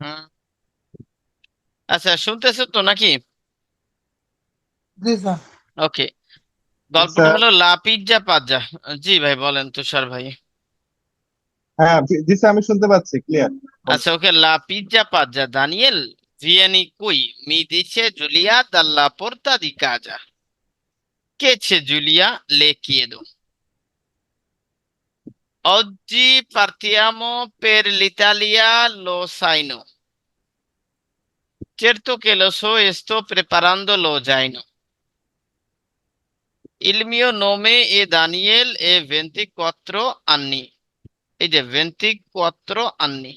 Mm-hmm. আচ্ছা শুনতেছো তো নাকি? ওকে। গল্প হলো লা পিজ্জা পাজ্জা। জি ভাই বলেন তুষার ভাই। হ্যাঁ শুনতে পাচ্ছি আচ্ছা ওকে লা পিজ্জা পাজ্জা দানিয়েল ভিয়ানি কুই মি জুলিয়া দাল্লা পোর্তা দি কাজা কে জুলিয়া লে কিয়ে দো। Oggi partiamo per l'Italia lo sai no certo che lo so e sto preparando lo zaino il mio nome è Daniel e 24 anni এই যে 24 anni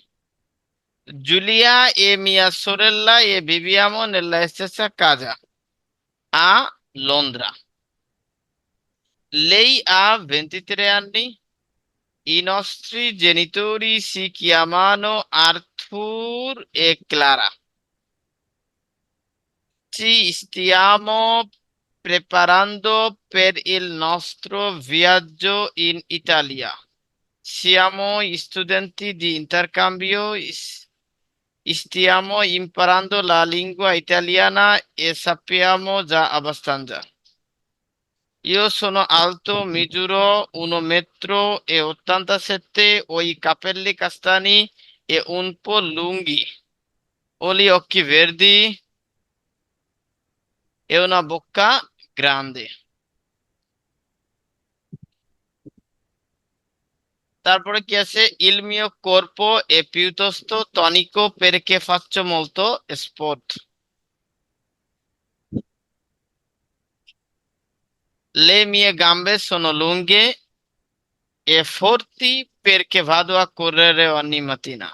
Giulia e mia sorella e viviamo nella stessa casa a Londra. Lei ha 23 anni. I nostri genitori si chiamano Arthur e Clara. Ci stiamo preparando per il nostro viaggio in Italia. Siamo studenti di intercambio. Stiamo imparando la lingua italiana e sappiamo già abbastanza. Io sono alto, misuro 1 metro e 87, ho i capelli castani e un po' lunghi. Ho gli occhi verdi e una bocca grande. Tappure chi আছে il mio corpo è piuttosto tonico perché faccio molto sport. le mie gambe sono lunghe e forti perché ভাদুয়া a correre ogni mattina.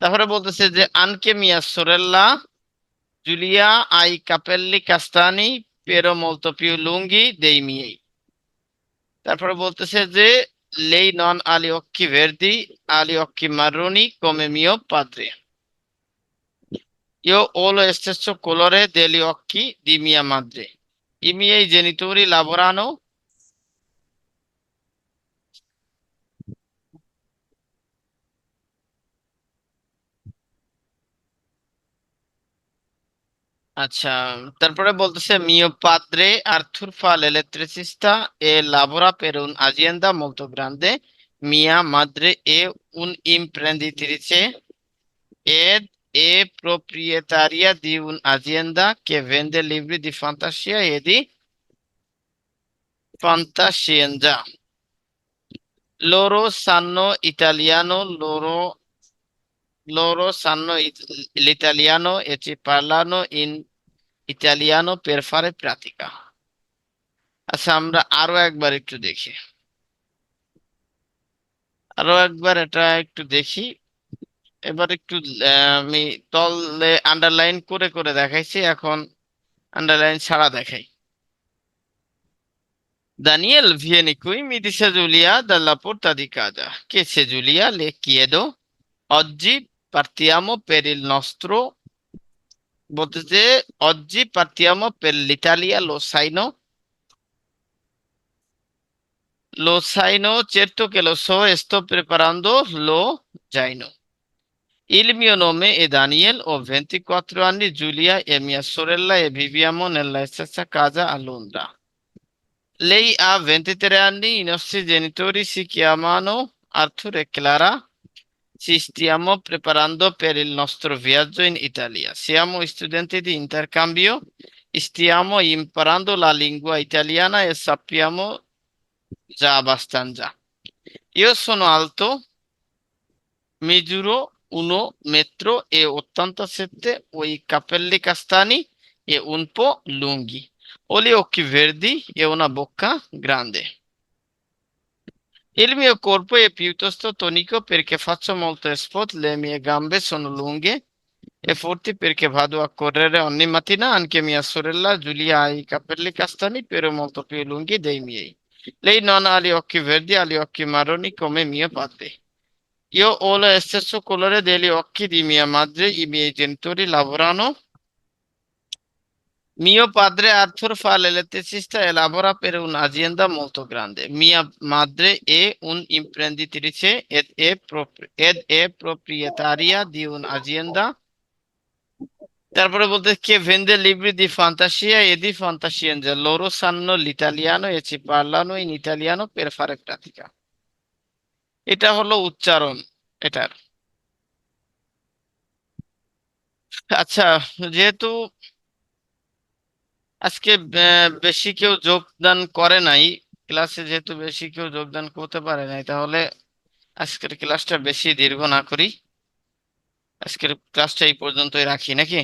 তারপরে বলতেছে যে আনকে মিয়া সোরেল্লা জুলিয়া আই কাপেল্লি কাস্তানি পেরো মলত পিউ লুঙ্গি দেই মিয়েই তারপরে বলতেছে যে লেই নন আলি অক্কি ভেরদি আলি অক্ষি মারুনি কমে মিও পাদ্রে ইও ওল এস্টেস কোলরে দেলি অক্কি দি মিয়া মাদ্রে i miei genitori lavorano? আচ্ছা তারপরে বলতেছে, মিও পাদ্রে আর্থুর ফাল ইলেকট্রিসিস্তা এ লাভরা পেরুন আজিয়েন্দা মুক্তো গ্রান্দে মিয়া মাদ্রে এ উন ইম প্রেন্দি তিরিছে এ è proprietaria di un'azienda che vende libri di fantasia e di fantascienza. Loro sanno italiano, loro, loro sanno it- l'italiano e ci parlano in italiano per fare pratica. আচ্ছা আমরা আরও একবার একটু দেখি আরও একবার এটা একটু দেখি এবার একটু আমি তলে আন্ডারলাইন করে করে দেখাইছি, এখন আন্ডারলাইন ছাড়া দেখাই। দানিয়েল ভিয়েনিকুই মিদিসে জুলিয়া দাল্লা পোর্তা দি কাজা। কে সে জুলিয়া লে কিয়েদো। অজ্জি পার্তিয়ামো পেরিল নস্ত্র। বলতে যে অজ্জি পার্তিয়ামো পের লিটালিয়া লোসাইনো লোসাইনো লো সাইনো চেরতো কে লো এস্তো প্রেপারান্দো লো জাইনো Il mio nome è Daniel, ho 24 anni, Giulia è mia sorella e viviamo nella stessa casa a Londra. Lei ha 23 anni, i nostri genitori si chiamano Arthur e Clara. Ci stiamo preparando per il nostro viaggio in Italia. Siamo studenti di intercambio, stiamo imparando la lingua italiana e sappiamo già abbastanza. Io sono alto, misuro 1 metro e 87, ho i capelli castani e un po' lunghi. Ho gli occhi verdi e una bocca grande. Il mio corpo è piuttosto tonico perché faccio molto sport, le mie gambe sono lunghe e forti perché vado a correre ogni mattina. Anche mia sorella Giulia ha i capelli castani però molto più lunghi dei miei. Lei non ha gli occhi verdi, ha gli occhi marroni come mio padre. Io ho lo stesso colore degli occhi di mia madre, i miei genitori lavorano Mio padre Arthur fa l'elettricista e lavora per un'azienda molto grande. Mia madre è un'imprenditrice ed è, ed è proprietaria di un'azienda. তারপরে বলতে che vende libri di fantasia e di fantascienza. Loro sanno l'italiano e ci parlano in italiano per fare pratica. এটা হলো উচ্চারণ, এটার। আচ্ছা যেহেতু আজকে বেশি কেউ যোগদান করে নাই, ক্লাসে যেহেতু বেশি কেউ যোগদান করতে পারে নাই, তাহলে আজকের ক্লাসটা বেশি দীর্ঘ না করি। আজকের ক্লাসটা এই পর্যন্তই রাখি, নাকি?